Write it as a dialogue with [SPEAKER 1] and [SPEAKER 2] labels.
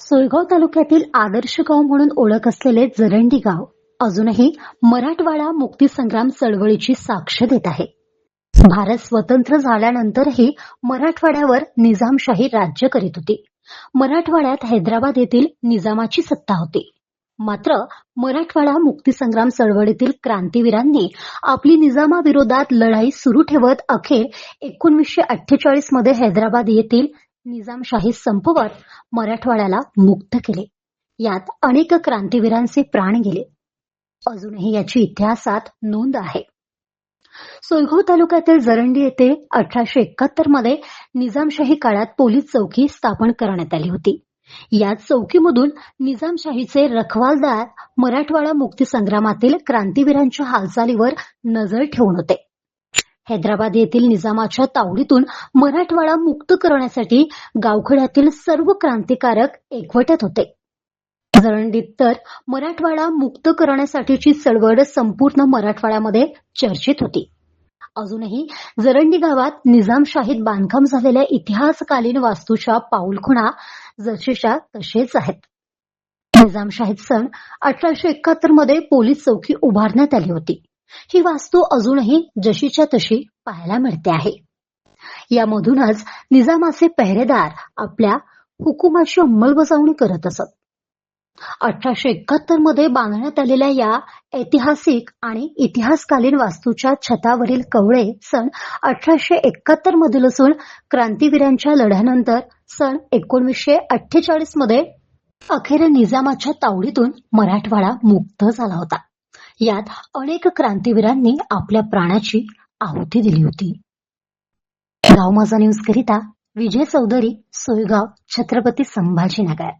[SPEAKER 1] सोयगाव तालुक्यातील आदर्श गाव म्हणून ओळख असलेले जरंडी गाव अजूनही मराठवाडा मुक्तीसंग्राम चळवळीची साक्ष देत आहे. भारत स्वतंत्र झाल्यानंतरही मराठवाड्यावर निजामशाही राज्य करीत होती. मराठवाड्यात हैदराबाद येथील निजामाची सत्ता होती. मात्र मराठवाडा मुक्तीसंग्राम चळवळीतील क्रांतीवीरांनी आपली निजामाविरोधात लढाई सुरू ठेवत अखेर एकोणीसशे अठ्ठेचाळीसमध्ये हैदराबाद येथील निजामशाही संपवत मराठवाड्याला मुक्त केले. यात अनेक क्रांतीवीरांचे प्राण गेले. अजूनही याची इतिहासात नोंद आहे. सोयगाव तालुक्यातील जरंडी येथे अठराशे एकाहत्तरमध्ये निजामशाही काळात पोलीस चौकी स्थापन करण्यात आली होती. या चौकीमधून निजामशाहीचे रखवालदार मराठवाडा मुक्ती संग्रामातील क्रांतीवीरांच्या हालचालीवर नजर ठेवून होते. हैदराबाद येथील निजामाच्या तावडीतून मराठवाडा मुक्त करण्यासाठी गावखड्यातील सर्व क्रांतिकारक एकवटत होते. जरंडीत तर मराठवाडा मुक्त करण्यासाठीची चळवळ संपूर्ण मराठवाड्यामध्ये चर्चेत होती. अजूनही जरंडी गावात निजामशाहीत बांधकाम झालेल्या इतिहासकालीन वास्तूच्या पाऊलखुणा जशीच्या तसेच आहेत. निजामशाहीत सन अठराशे एकाहत्तरमध्ये पोलीस चौकी उभारण्यात आली होती. ही वास्तू अजूनही जशीच्या तशी पाहायला मिळते आहे. यामधूनच निजामाचे पहरेदार आपल्या हुकुमाची अंमलबजावणी करत असत. अठराशे एकाहत्तरमध्ये बांधण्यात आलेल्या या ऐतिहासिक आणि इतिहासकालीन वास्तूच्या छतावरील कवळे सन अठराशे एकाहत्तर मधील असून क्रांतीवीरांच्या लढ्यानंतर सन एकोणीसशे अठ्ठेचाळीसमध्ये अखेर निजामाच्या तावडीतून मराठवाडा मुक्त झाला होता. यात अनेक क्रांतीवीरांनी आपल्या प्राणाची आहुती दिली होती. गाव माझा न्यूज करिता विजय चौधरी सोयगाव छत्रपती संभाजीनगर.